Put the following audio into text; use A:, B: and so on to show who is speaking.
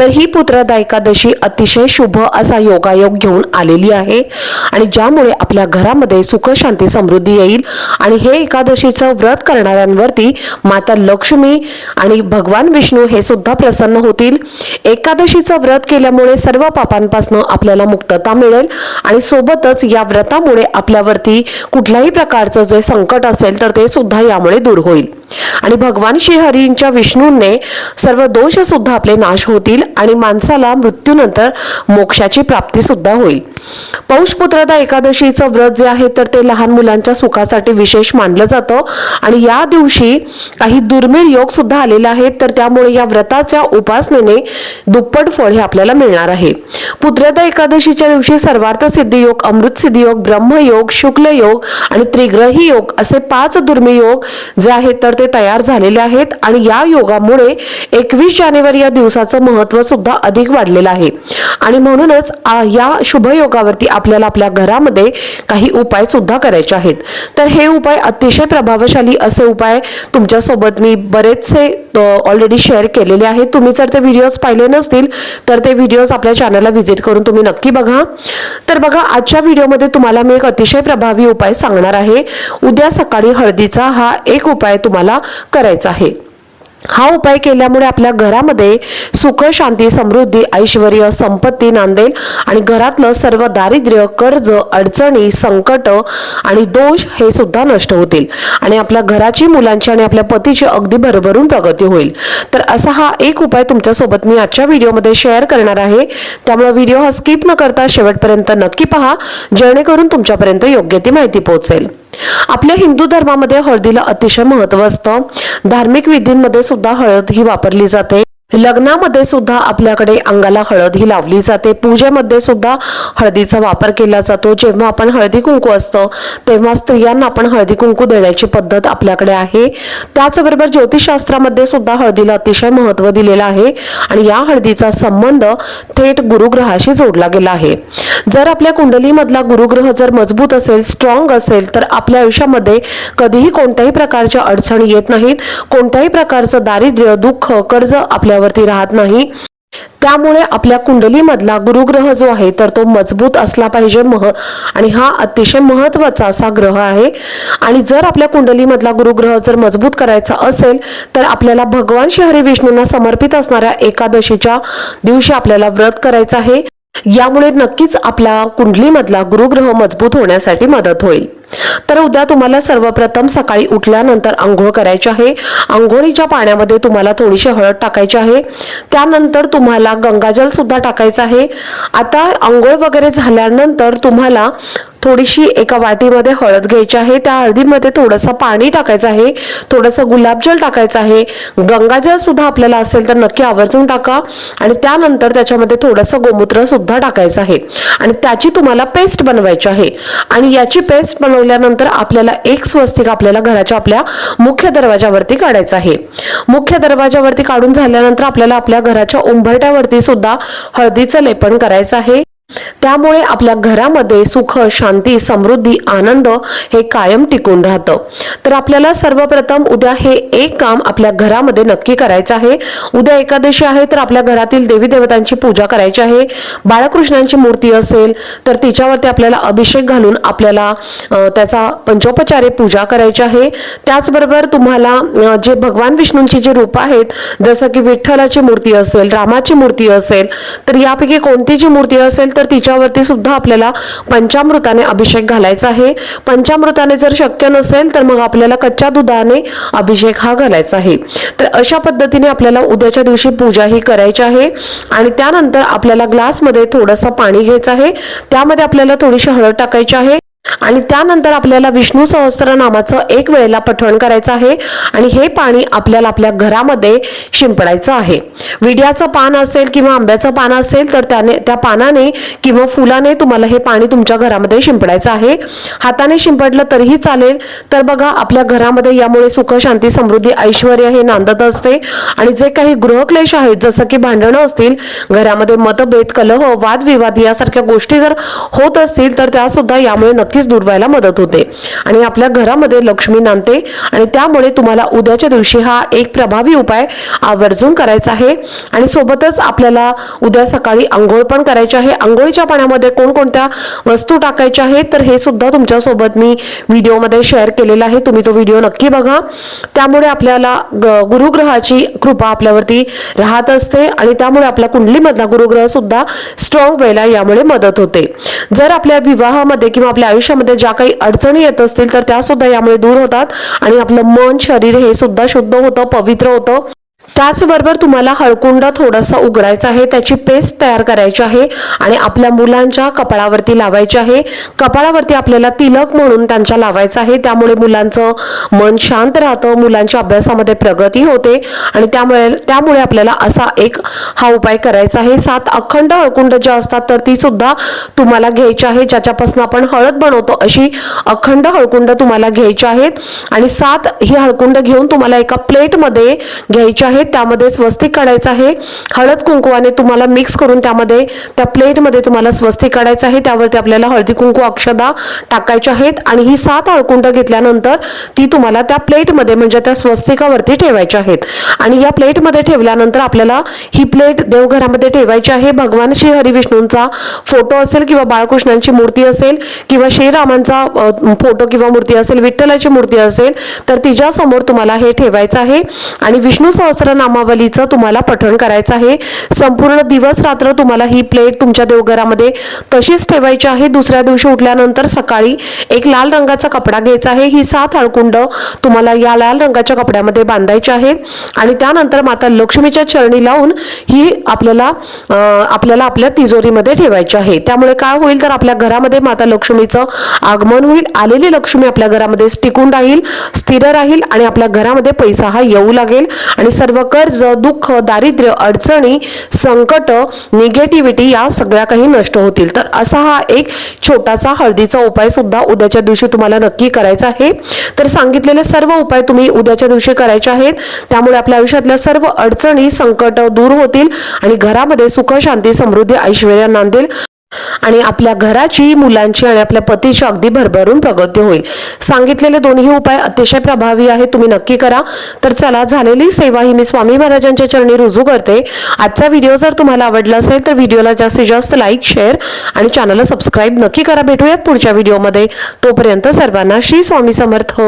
A: तर ही पुत्रदा एकादशी अतिशय शुभ असा योगायोग घेऊन आलेली आहे. आणि ज्यामुळे आपल्या घरामध्ये सुख शांती समृद्धी येईल. आणि हे एकादशीचं व्रत करणाऱ्यांवरती माता लक्ष्मी आणि भगवान विष्णू हे सुद्धा प्रसन्न होतील. एकादशीचं व्रत केल्यामुळे सर्व पापांपासून आपल्याला मुक्तता मिळेल. आणि सोबतच या व्रतामुळे आपल्यावरती कुठल्याही प्रकारचं जे संकट असेल तर ते सुद्धा यामुळे दूर होईल. आणि भगवान श्रीहरींच्या विष्णूंने सर्व दोष सुद्धा आपले नाश होतील आणि माणसाला मृत्यूनंतर मोक्षाची प्राप्ती सुद्धा होईल. पौषपुत्रदा एकादशीचं व्रत जे आहे तर ते लहान मुलांच्या सुखासाठी विशेष मानलं जातं. आणि या दिवशी काही दुर्मिळ योग सुद्धा आलेले आहेत तर त्यामुळे या व्रताच्या उपासनेने दुप्पट फळ हे आपल्याला मिळणार आहे. पुत्रदा एकादशीच्या दिवशी सर्वार्थ सिद्धी योग अमृत सिद्धी योग ब्रह्मयोग शुक्ल योग आणि त्रिग्रही योग असे पाच दुर्मिळ योग जे आहेत तर ते तयार झालेले आहेत. आणि या योगामुळे एकवीस जानेवारी या दिवसाचं महत्त्व सुद्धा अधिक वाढलेलं आहे. आणि म्हणूनच या शुभ योगावरती आपल्याला आपल्या घरामध्ये काही उपाय सुद्धा करायचे आहेत. तर हे उपाय अतिशय प्रभावशाली असे उपाय तुमच्यासोबत मी बरेचसे ऑलरेडी शेअर केलेले आहेत. तुम्ही जर ते व्हिडिओज पाहिले नसतील तर ते व्हिडिओज आपल्या चॅनलला व्हिजिट करून तुम्ही नक्की बघा. तर बघा आजच्या व्हिडिओमध्ये तुम्हाला मी एक अतिशय प्रभावी उपाय सांगणार आहे. उद्या सकाळी हळदीचा हा एक उपाय तुम्हाला करायचा आहे. हा उपाय केल्यामुळे आपल्या घरामध्ये सुख शांती समृद्धी ऐश्वर संपत्ती नांदेल आणि घरातलं सर्व दारिद्र्य कर्ज अडचणी संकट आणि दोष हे सुद्धा नष्ट होतील. आणि आपल्या घराची मुलांची आणि आपल्या पतीची अगदी भरभरून प्रगती होईल. तर असा हा एक उपाय तुमच्यासोबत मी आजच्या व्हिडिओमध्ये शेअर करणार आहे. त्यामुळे व्हिडिओ हा स्किप न करता शेवटपर्यंत नक्की पहा. जेणेकरून तुमच्यापर्यंत योग्य ती माहिती पोहोचेल. आपल्या हिंदू धर्मामध्ये हळदीला अतिशय महत्त्व असतं. धार्मिक विधींमध्ये सुद्धा हळद ही वापरली जाते. लग्नामध्ये सुद्धा आपल्याकडे अंगाला हळद ही लावली जाते. पूजेमध्ये सुद्धा हळदीचा वापर केला जातो. जेव्हा आपण हळदी कुंकू असतं तेव्हा स्त्रियांना आपण हळदी कुंकू देण्याची पद्धत आपल्याकडे आहे. त्याचबरोबर ज्योतिषशास्त्रामध्ये सुद्धा हळदीला अतिशय महत्त्व दिलेलं आहे आणि या हळदीचा संबंध थेट गुरुग्रहाशी जोडला गेला आहे. जर आपल्या कुंडलीमधला गुरुग्रह जर मजबूत असेल स्ट्रॉंग असेल तर आपल्या आयुष्यामध्ये कधीही कोणत्याही प्रकारच्या अडचणी येत नाहीत. कोणत्याही प्रकारचं दारिद्र्य दुःख कर्ज आपल्यावरती राहत नाही. त्यामुळे आपल्या कुंडलीमधला गुरुग्रह जो आहे तर तो मजबूत असला पाहिजे मह. आणि हा अतिशय महत्त्वाचा असा ग्रह आहे. आणि जर आपल्या कुंडलीमधला गुरुग्रह जर मजबूत करायचा असेल तर आपल्याला भगवान श्री हरी विष्णूंना समर्पित असणाऱ्या एकादशीच्या दिवशी आपल्याला व्रत करायचं आहे. यामुळे नक्कीच आपला कुंडलीमधला गुरुग्रह मजबूत होण्यासाठी मदत होईल. तर उद्या तुम्हाला सर्वप्रथम सकाळी उठल्यानंतर आंघोळ करायची आहे. आंघोळीच्या पाण्यामध्ये तुम्हाला थोडीशी हळद टाकायची आहे. त्यानंतर तुम्हाला गंगाजल सुद्धा टाकायचं आहे. आता आंघोळ वगैरे झाल्यानंतर तुम्हाला थोडीशी एका वाटीमध्ये हळद घ्यायची आहे. त्या हळदीमध्ये थोडंसं पाणी टाकायचं आहे. थोडंसं गुलाबजल टाकायचं आहे. गंगाजल सुद्धा आपल्याला असेल तर नक्की आवर्जून टाका. आणि त्यानंतर त्याच्यामध्ये थोडंसं गोमूत्र सुद्धा टाकायचं आहे. आणि त्याची तुम्हाला पेस्ट बनवायची आहे. आणि याची पेस्ट बनवल्यानंतर आपल्याला एक स्वस्तिक आपल्याला घराच्या आपल्या मुख्य दरवाजावरती काढायचं आहे. मुख्य दरवाजावरती काढून झाल्यानंतर आपल्याला आपल्या घराच्या उंबरट्यावरती सुद्धा हळदीचं लेपन करायचं आहे. त्यामुळे आपल्या घरामध्ये सुख शांती समृद्धी आनंद हे कायम टिकून राहतं. तर आपल्याला सर्वप्रथम उद्या हे एक काम आपल्या घरामध्ये नक्की करायचं आहे. उद्या एकादशी आहे तर आपल्या घरातील देवी देवतांची पूजा करायची आहे. बाळकृष्णांची मूर्ती असेल तर तिच्यावरती आपल्याला अभिषेक घालून आपल्याला त्याचा पंचोपचारे पूजा करायची आहे. त्याचबरोबर तुम्हाला जे भगवान विष्णूंची जी रूप आहेत जसं की विठ्ठलाची मूर्ती असेल रामाची मूर्ती असेल तर यापैकी कोणती जी मूर्ती असेल तर तर तिच्यावरती सुद्धा आपल्याला पंचामृताने अभिषेक घालायचा आहे. पंचामृताने जर शक्य नसेल तर मग आपल्याला कच्च्या दुधाने अभिषेक हा घालायचा आहे. तर अशा पद्धतीने आपल्याला उद्याच्या दिवशी पूजा ही करायची आहे. आणि त्यानंतर आपल्याला ग्लासमध्ये थोडंसं पाणी घ्यायचं आहे. त्यामध्ये आपल्याला थोडीशी हळद टाकायची आहे. आणि त्यानंतर आपल्याला विष्णू सहस्त्रनामाचं एक वेळेला पठण करायचं आहे आणि हे पाणी आपल्याला आपल्या घरामध्ये शिंपडायचं आहे. विड्याचं पान असेल किंवा आंब्याचं पान असेल तर त्याने त्या पानाने किंवा फुलाने तुम्हाला हे पाणी तुमच्या घरामध्ये शिंपडायचं आहे. हाताने शिंपडलं तरीही चालेल. तर बघा आपल्या घरामध्ये यामुळे सुख शांती समृद्धी ऐश्वर हे नांदत असते. आणि जे काही गृहक्लेश आहेत जसं की भांडणं असतील घरामध्ये मतभेद कलह वादविवाद यासारख्या गोष्टी जर होत असतील तर त्या सुद्धा यामुळे नक्की नक्कीच दूर व्हायला मदत होते. आणि आपल्या घरामध्ये लक्ष्मी नांदते आणि त्यामुळे तुम्हाला उद्याच्या दिवशी हा एक प्रभावी उपाय आवर्जून करायचा आहे. आणि सोबतच आपल्याला उद्या सकाळी आंघोळ पण करायची आहे. आंघोळीच्या पाण्यामध्ये कोणकोणत्या वस्तू टाकायच्या आहेत तर हे सुद्धा तुमच्यासोबत मी व्हिडिओमध्ये शेअर केलेला आहे. तुम्ही तो व्हिडिओ नक्की बघा. त्यामुळे आपल्याला ग- गुरुग्रहाची कृपा आपल्यावरती राहत असते आणि त्यामुळे आपल्या कुंडलीमधला गुरुग्रह सुद्धा स्ट्रॉंग व्हायला यामुळे मदत होते. जर आपल्या विवाहामध्ये किंवा आपल्या आयुष्यामध्ये ज्या काही अडचणी येत असतील तर त्या सुद्धा यामुळे दूर होतात. आणि आपलं मन शरीर हे सुद्धा शुद्ध होतं पवित्र होतं. त्याचबरोबर तुम्हाला हळकुंड थोडंसं उघडायचं आहे त्याची पेस्ट तयार करायची आहे आणि आपल्या मुलांच्या कपाळावरती लावायची आहे. कपाळावरती आपल्याला तिलक म्हणून त्यांच्या लावायचं आहे. त्यामुळे मुलांचं मन शांत राहतं मुलांच्या अभ्यासामध्ये प्रगती होते आणि त्यामुळे त्यामुळे आपल्याला असा एक हा उपाय करायचा आहे. सात अखंड हळकुंड ज्या असतात तर ती सुद्धा तुम्हाला घ्यायची आहे. ज्याच्यापासून आपण हळद बनवतो अशी अखंड हळकुंड तुम्हाला घ्यायची आहेत. आणि सात ही हळकुंड घेऊन तुम्हाला एका प्लेटमध्ये घ्यायची आहेत त्यामध्ये स्वस्तिक काढायचं आहे. हळद कुंकुवाने तुम्हाला मिक्स करून त्यामध्ये त्या प्लेटमध्ये तुम्हाला स्वस्तिक काढायचं आहे. त्यावरती आपल्याला हळदी कुंकू अक्षदा टाकायच्या आहेत आणि ही सात हळकुंड घेतल्यानंतर ती तुम्हाला त्या प्लेटमध्ये म्हणजे त्या स्वस्तिकावरती ठेवायच्या आहेत. आणि या प्लेटमध्ये ठेवल्यानंतर आपल्याला ही प्लेट देवघरामध्ये ठेवायची आहे. भगवान श्री हरिविष्णूंचा फोटो असेल किंवा बाळकृष्णांची मूर्ती असेल किंवा श्रीरामांचा फोटो किंवा मूर्ती असेल विठ्ठलाची मूर्ती असेल तर तिच्यासमोर तुम्हाला हे ठेवायचं आहे. आणि विष्णू नामावलीचं तुम्हाला पठण करायचं आहे. संपूर्ण दिवस रात्र तुम्हाला ही प्लेट तुमच्या देवघरामध्ये तशीच ठेवायची आहे. दुसऱ्या दिवशी उठल्यानंतर सकाळी एक लाल रंगाचा कपडा घ्यायचा आहे. ही सात हळकुंड तुम्हाला या लाल रंगाच्या कपड्यामध्ये बांधायचे आहेत. आणि त्यानंतर माता लक्ष्मीच्या चरणी लावून ही आपल्याला आपल्याला आपल्या तिजोरीमध्ये ठेवायची आहे. त्यामुळे काय होईल तर आपल्या घरामध्ये माता लक्ष्मीचं आगमन होईल. आलेली लक्ष्मी आपल्या घरामध्ये टिकून राहील स्थिर राहील आणि आपल्या घरामध्ये पैसा हा येऊ लागेल. आणि सर्व कर्ज दुःख दारिद्र्य अडचणी संकट निगेटिव्हिटी या सगळ्या काही नष्ट होतील. तर असा हा एक छोटासा हळदीचा उपाय सुद्धा उद्याच्या दिवशी तुम्हाला नक्की करायचा आहे. तर सांगितलेले सर्व उपाय तुम्ही उद्याच्या दिवशी करायचे आहेत. त्यामुळे आपल्या आयुष्यातल्या सर्व अडचणी संकट दूर होतील आणि घरामध्ये सुख शांती समृद्धी ऐश्वर्या नांदेल. आणि आपल्या घराची मुलांची आणि आपल्या पतीची अगदी भरभरून प्रगती होईल. सांगितलेले दोन्ही उपाय अतिशय प्रभावी आहेत तुम्ही नक्की करा. तर चला झालेली सेवा ही मी स्वामी महाराजांच्या चरणी रुजू करते. आजचा व्हिडिओ जर तुम्हाला आवडला असेल तर व्हिडिओला जास्तीत जास्त लाईक शेअर आणि चॅनलला सबस्क्राईब नक्की करा. भेटूयात पुढच्या व्हिडिओमध्ये. तोपर्यंत सर्वांना श्री स्वामी समर्थ.